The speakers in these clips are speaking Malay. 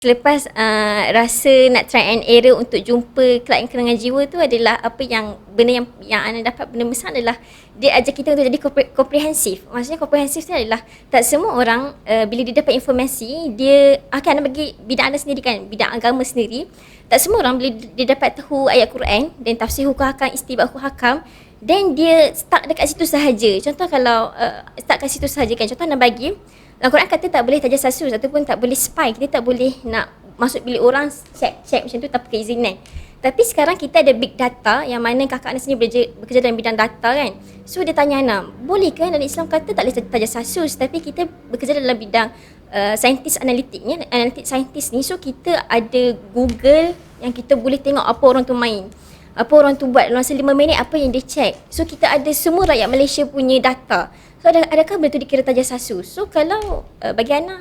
Selepas uh, rasa nak try and error untuk jumpa klien kelainan jiwa tu adalah apa yang benda yang yang anda dapat benda besar adalah dia ajar kita untuk jadi komprehensif. Maksudnya komprehensif tu adalah tak semua orang uh, bila dia dapat informasi dia akan anda bagi bidang anda sendiri kan, bidang agama sendiri. Tak semua orang bila dia dapat tahu ayat Quran dan tafsir hukum hakam, istibah hukum hakam dan dia stuck dekat situ sahaja. Contoh kalau uh, stuck kat situ sahaja kan. Contoh anda bagi Al-Quran kata tak boleh tajassus ataupun tak boleh spy. Kita tak boleh nak masuk bilik orang check-check macam tu tanpa keizinan. Tapi sekarang kita ada big data yang mana kakak Ana sendiri bekerja, dalam bidang data kan. So dia tanya Ana, boleh ke dalam Islam kata tak boleh tajassus tapi kita bekerja dalam bidang uh, saintis analitiknya, analitik saintis ni. So kita ada Google yang kita boleh tengok apa orang tu main. Apa orang tu buat dalam masa 5 minit apa yang dia check. So kita ada semua rakyat Malaysia punya data. So ada, adakah betul dikira tajassus? So kalau uh, bagi Ana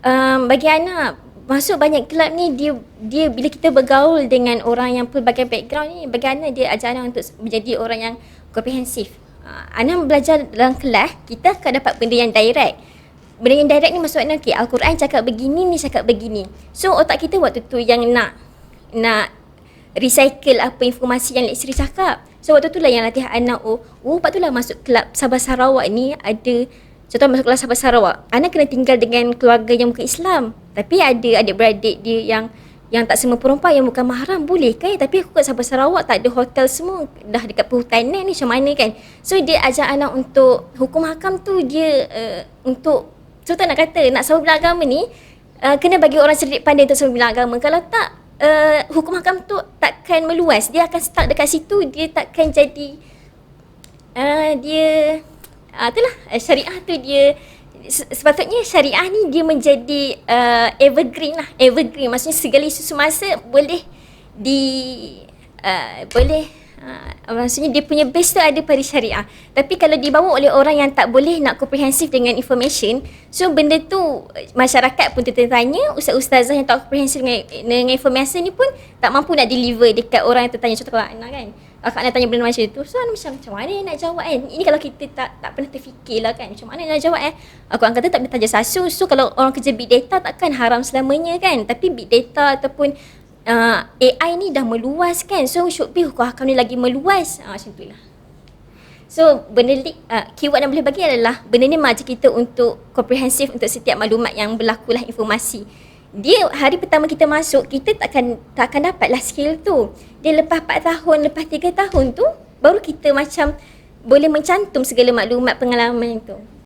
um, bagi Ana masuk banyak kelab ni dia dia bila kita bergaul dengan orang yang pelbagai background ni bagi Ana dia ajar Ana untuk menjadi orang yang komprehensif. Uh, Ana belajar dalam kelas kita akan dapat benda yang direct. Benda yang direct ni maksudnya okay, Al-Quran cakap begini ni cakap begini. So otak kita waktu tu yang nak nak recycle apa informasi yang lecturer cakap. So waktu tu lah yang latih anak oh, oh tu lah masuk kelab Sabah Sarawak ni ada Contoh masuk kelas Sabah Sarawak Anak kena tinggal dengan keluarga yang bukan Islam. Tapi ada adik-beradik dia yang yang tak semua perempuan yang bukan mahram boleh kan tapi aku kat Sabah Sarawak tak ada hotel semua dah dekat perhutanan ni macam mana kan? So dia ajak anak untuk hukum hakam tu dia uh, untuk contoh nak kata nak sama agama ni uh, kena bagi orang cerdik pandai untuk sama agama. Kalau tak uh, hukum hakam tu takkan meluas. Dia akan stuck dekat situ dia takkan jadi uh, dia uh, itulah uh, syariah tu dia sepatutnya syariah ni dia menjadi uh, evergreen lah evergreen. Maksudnya segala isu semasa boleh di uh, boleh Uh, maksudnya dia punya base tu ada pada syariah. Tapi kalau dibawa oleh orang yang tak boleh nak komprehensif dengan information, so benda tu masyarakat pun tertanya, ustaz-ustazah yang tak komprehensif dengan, dengan informasi ni pun tak mampu nak deliver dekat orang yang tertanya. Contoh kalau Ana kan, kakak Ana tanya benda macam tu, so Ana macam, macam mana nak jawab kan? Ini kalau kita tak tak pernah terfikir lah kan, macam mana nak jawab eh? Aku angkat kata tak boleh tanya sasu, so kalau orang kerja big data takkan haram selamanya kan? Tapi big data ataupun uh, AI ni dah meluas kan? So should be hukum hakam ni lagi meluas. Uh, macam tu lah. So benda ni uh, keyword yang boleh bagi adalah benda ni mengajar kita untuk komprehensif untuk setiap maklumat yang berlaku lah informasi. Dia hari pertama kita masuk kita takkan takkan dapatlah skill tu. Dia lepas 4 tahun lepas 3 tahun tu baru kita macam boleh mencantum segala maklumat pengalaman tu